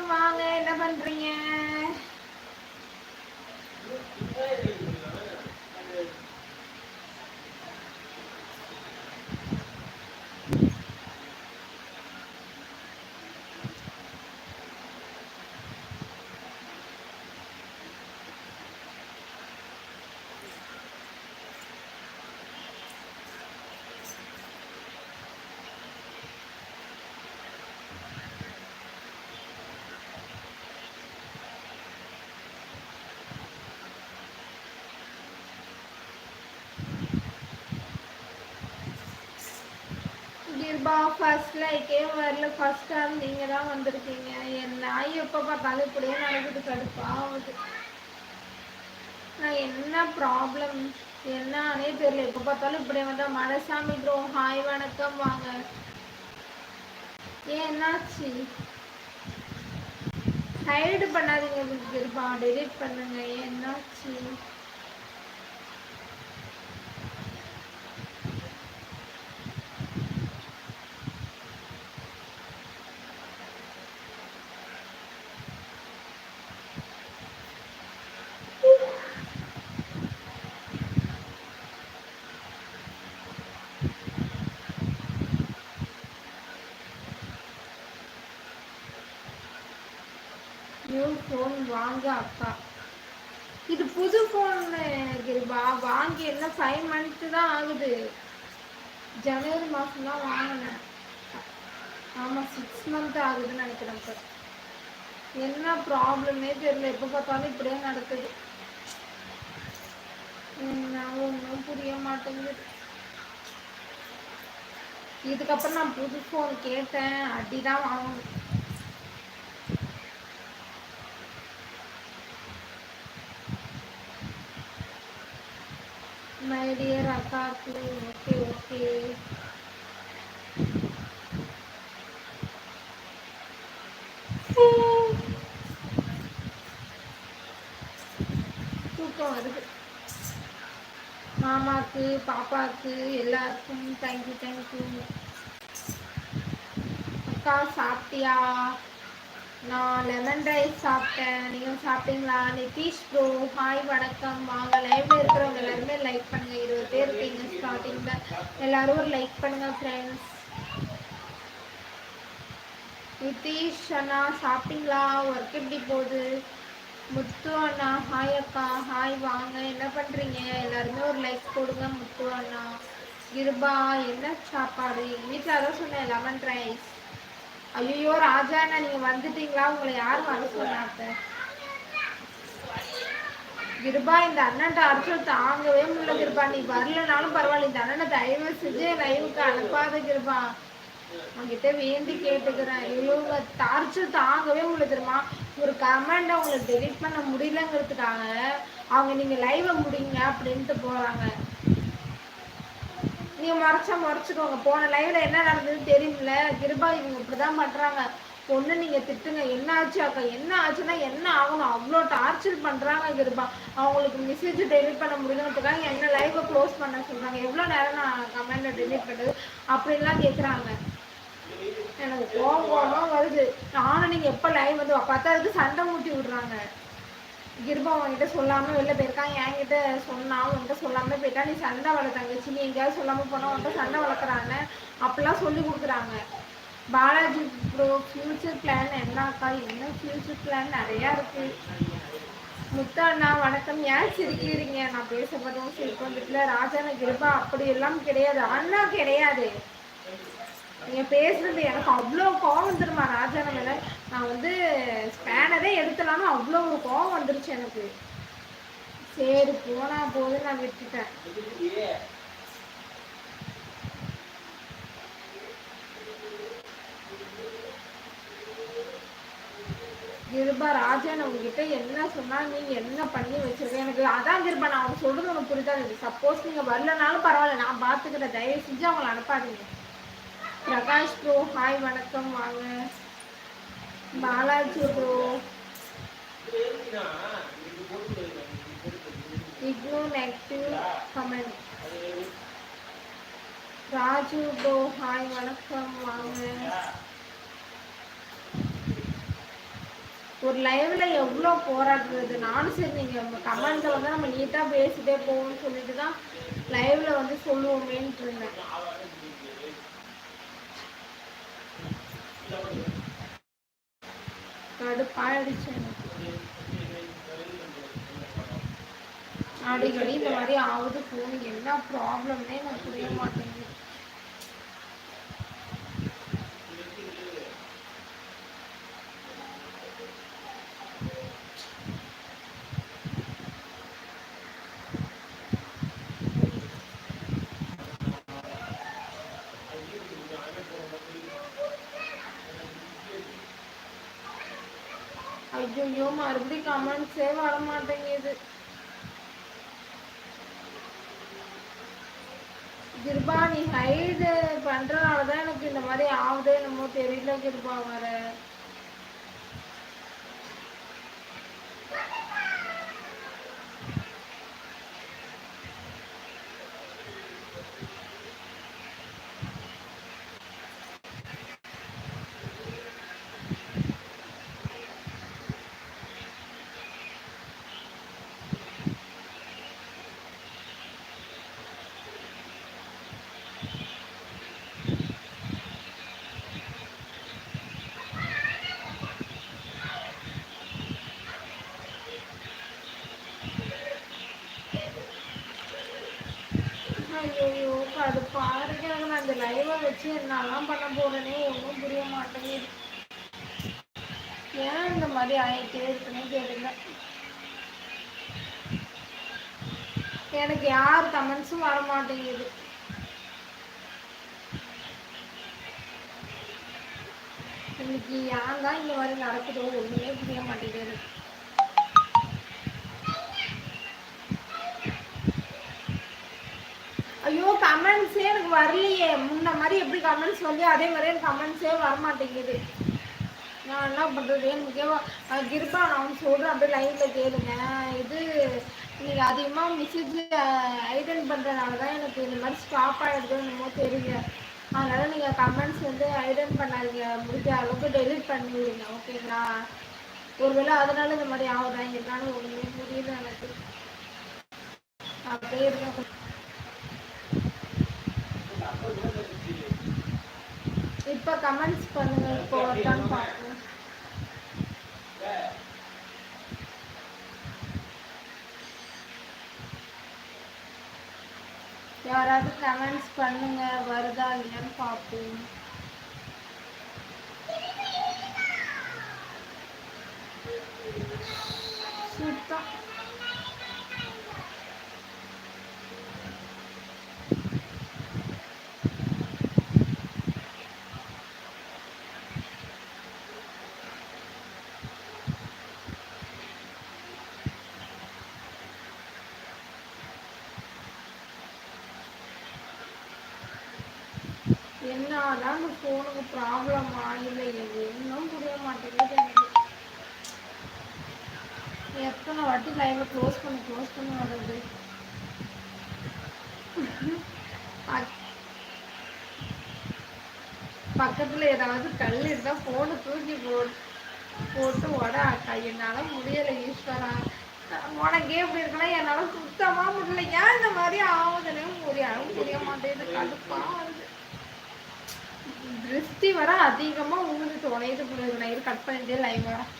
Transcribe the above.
வாங்க என்ன பண்றீங்க? கிருபா ஃபர்ஸ்ட்ல லைக்கே வரல ஃபர்ஸ்ட் டைம் நீங்க தான் வந்திருக்கீங்க. என் நாய் எப்ப பார்த்தாலும் இப்படியே நடக்குது கடுப்பாகுது நான் என்ன ப்ராப்ளம் என்னன்னே தெரியல. எப்ப பார்த்தாலும் இப்படியே வந்தா மனசாமி ப்ரோ ஹாய் வணக்கம் வாங்க. ஏன் என்னாச்சு? ஹைடு பண்ணாதீங்க இருப்பான் டெலிட் பண்ணுங்க. ஏன் என்னாச்சு? நியூ ஃபோன் வாங்க அக்கா இது புது ஃபோன் கிருபா. வாங்கி என்ன ஃபைவ் மந்த்து தான் ஆகுது. ஜனவரி மாதம் தான் வாங்கினேன். ஆமாம் சிக்ஸ் மந்த் ஆகுதுன்னு நினைக்கிறேன் சார் என்ன ப்ராப்ளமே தெரியல. எப்போ பார்த்தாலும் இப்படியே நடக்குது. நான் ஒன்றும் புரிய மாட்டேங்குது. இதுக்கப்புறம் நான் புது ஃபோன் கேட்டேன். அடி தான் வாங்கணும். மை டியர் அக்காக்கு ஓகே ஓகே தூக்கம் வருது. மாமாக்கு பாப்பாக்கு எல்லாருக்கும் தேங்க்யூ தேங்க்யூ அக்கா சாப்பிட்டியா? நான் லெமன் ரைஸ் சாப்பிட்டேன். நீங்கள் சாப்பிட்டீங்களா? நிதிஷ் ப்ரோ ஹாய் வணக்கம். வாங்க லைவ்ல இருக்கிறவங்க எல்லாருமே லைக் பண்ணுங்க. இருபது பேர் இருக்கீங்க ஸ்டார்டிங்ல எல்லாரும் ஒரு லைக் பண்ணுங்க ஃப்ரெண்ட்ஸ் நிதிஷ் அண்ணா சாப்பிட்டீங்களா? ஒர்க் எப்படி போகுது? முத்து அண்ணா ஹாய் அக்கா. ஹாய் வாங்க. என்ன பண்ணுறீங்க எல்லாருமே ஒரு லைக் போடுங்க முத்து அண்ணா. கிருபா என்ன சாப்பாடு? எங்கள் வீட்டில் அதான் சொன்னேன் லெமன் ரைஸ் ஐயோ ராஜா அண்ணா நீங்க வந்துட்டீங்களா? உங்களை யாரும் வர சொன்னாங்க. கிருபா இந்த அண்ணன் டார்ச்சர் தாங்கவே முடியல கிருபா. நீ வரலனாலும் பரவாயில்ல இந்த அண்ணனை தயவு செஞ்சு லைவுக்கு அனுப்பாத கிருபா. உங்ககிட்ட வேண்டி கேட்டுக்கிறேன். இவங்க டார்ச்சர் தாங்கவே முடியல தெரியுமா? ஒரு கமெண்ட் அவங்களை டெலிட் பண்ண முடியலங்கிறதுக்காக அவங்க நீங்க லைவை முடிங்க அப்படின்ட்டு போறாங்க. நீங்க மறைச்சா மறைச்சுக்கோங்க. போன லைவ்ல என்ன நடந்ததுன்னு தெரியல கிருபா இவங்க இப்படிதான் பண்றாங்க. பொண்ணு நீங்க திட்டுங்க. என்ன ஆச்சு அக்கா? என்ன ஆச்சுன்னா என்ன ஆகணும்? அவ்வளோ டார்ச்சர் பண்றாங்க கிருபா. அவங்களுக்கு மெசேஜ் டெலிட் பண்ண முடியலங்கிறதுக்காக என்ன லைவை க்ளோஸ் பண்ண சொல்றாங்க. எவ்வளோ நேரம் நான் கமெண்ட்ல டெலிட் பண்ணுறது அப்படின்லாம் கேட்குறாங்க எனக்கு கோவம் வருது. நானும் நீங்க எப்போ லைவ் வந்து பார்த்தா அதுக்கு சண்டை மூட்டி விடுறாங்க. கிருபா உன்கிட்ட சொல்லாம வெளில போயிருக்கான் என்கிட்ட சொன்னா உன்கிட்ட சொல்லாம போயிட்டா நீ சண்டை வளர்த்தாங்க நீ எங்கேயாவது சொல்லாமல் போனால் உன்கிட்ட சண்டை வளர்க்குறாங்க அப்படிலாம் சொல்லி கொடுக்குறாங்க. பாலாஜி ப்ரோ ஃப்யூச்சர் பிளான் என்னக்கா? என்ன ஃப்யூச்சர் பிளான் நிறையா இருக்கு. முத்தாண்ணா வணக்கம். ஏன் சிரிக்கிறீங்க? நான் பேசப்பட்டவங்க சிரிக்க வீட்டில் ராஜான கிருபா அப்படி எல்லாம் கிடையாது. அண்ணா கிடையாது. நீங்க பேசுறது எனக்கு அவ்வளோ கோவம் வந்துருமா ராஜா மேல? நான் வந்து ஸ்பேனரே எடுத்தலாம்னு அவ்வளோ ஒரு கோவம் வந்துருச்சு எனக்கு. சரி போனா போது நான் விட்டுட்டேன். கிருபா ராஜன் உங்ககிட்ட என்ன சொன்னா நீங்க என்ன பண்ணி வச்சிருக்க? எனக்கு அதான் கிருபா நான் அவங்க சொல்றது உனக்கு புரிதா சப்போஸ் நீங்க வரலனாலும் பரவாயில்ல நான் பாத்துக்கிறேன். தயவு செஞ்சு அவங்கள அனுப்பாதீங்க. பிரகாஷ் ப்ரோ ஹாய் வணக்கம் வாங்க. Balaji bro ignore negative comment Raju bro hi வணக்கம் வாங்க. ஒரு லைவ்ல எவ்வளோ போராடுறது? நானும் சரி நீங்கள் கமெண்ட்ல வந்து நம்ம நீட்டாக பேசிட்டே போகணும்னு சொல்லிட்டு தான் லைவ்ல வந்து சொல்லுவோமேன்ட்டு இருந்தேன். கடுப்பாயிடுச்சு அடிக்கடி இந்த மாதிரி ஆகுது போன் என்ன ப்ராப்ளம்னே நான் புரிய மாட்டேங்குது. ஐயோ மறுபடியும் கமெண்ட்ஸே வர மாட்டேங்குது. கிருபா நீ ஹைடு பண்றதுனால தான் எனக்கு இந்த மாதிரி ஆகுதே என்னமோ தெரியல கிருபா வர ஐயோ கடுப்பாருக்கு எனக்கு நான் இந்த லைவை வச்சு என்னெல்லாம் பண்ண போறேனே ஒன்றும் புரிய மாட்டேங்குது. ஏன் இந்த மாதிரி ஆயிட்டே இருக்குன்னு கேளுங்க. எனக்கு யார் கமெண்ட்ஸும் வர மாட்டேங்குது. இன்னைக்கு ஏன் தான் இந்த மாதிரி நடக்குதோ ஒண்ணுமே புரிய மாட்டேங்குது ஐயோ கமெண்ட்ஸே வரலையே. முன்ன மாதிரி எப்படி கமெண்ட்ஸ் வந்து அதே மாதிரி எனக்கு கமெண்ட்ஸே வர மாட்டேங்குது நான் என்ன பண்ணுறது முக்கியமாக கிருபா நான் சொல்கிறேன் அப்படியே லைனில் கேளுங்க. இது நீங்கள் அதிகமாக மெசேஜ் ஐடன் பண்ணுறதுனால தான் எனக்கு இந்த மாதிரி ஸ்டாப் ஆகிடுதோ என்னமோ தெரியல. அதனால் நீங்கள் கமெண்ட்ஸ் வந்து ஐடன் பண்ணாதீங்க. முடிஞ்ச அளவுக்கு டெலிட் பண்ணி விடுங்க ஓகேங்களா ஒருவேளை அதனால இந்த மாதிரி ஆகுதா? என்னன்னு ஒன்றுமே புரியல எனக்கு. அப்படியே இருக்க இப்போ கமெண்ட்ஸ் பண்ணுங்க இப்போ ஒருத்தான் பார்ப்போம். யாராவது கமெண்ட்ஸ் பண்ணுங்க வருதா இல்லையான்னு பார்ப்போம். சுத்தம். என்னதான் அந்த ஃபோனுக்கு ப்ராப்ளமா இல்லை இன்னும் புரிய மாட்டேங்குது. எனக்கு எத்தனை வாட்டி லைவை க்ளோஸ் பண்ணி க்ளோஸ் பண்ணி வர்றது? பக்கத்தில் பக்கத்துல ஏதாவது கல் இருந்தா போனை தூக்கி போட்டு போட்டு உட அக்கா என்னால முடியல ஈஸ்வரா. உனக்கே இப்படி இருக்கலாம் என்னால சுத்தமா முடியல. ஏன் இந்த மாதிரி ஆகுதுன்னு புரிய புரிய மாட்டேங்குது. கடுப்பாக வருது. திருஷ்டி வர அதிகமாக உங்களுக்கு துணையுது புரியுது நான் கட் பண்ணிட்டே லைவ் வரேன்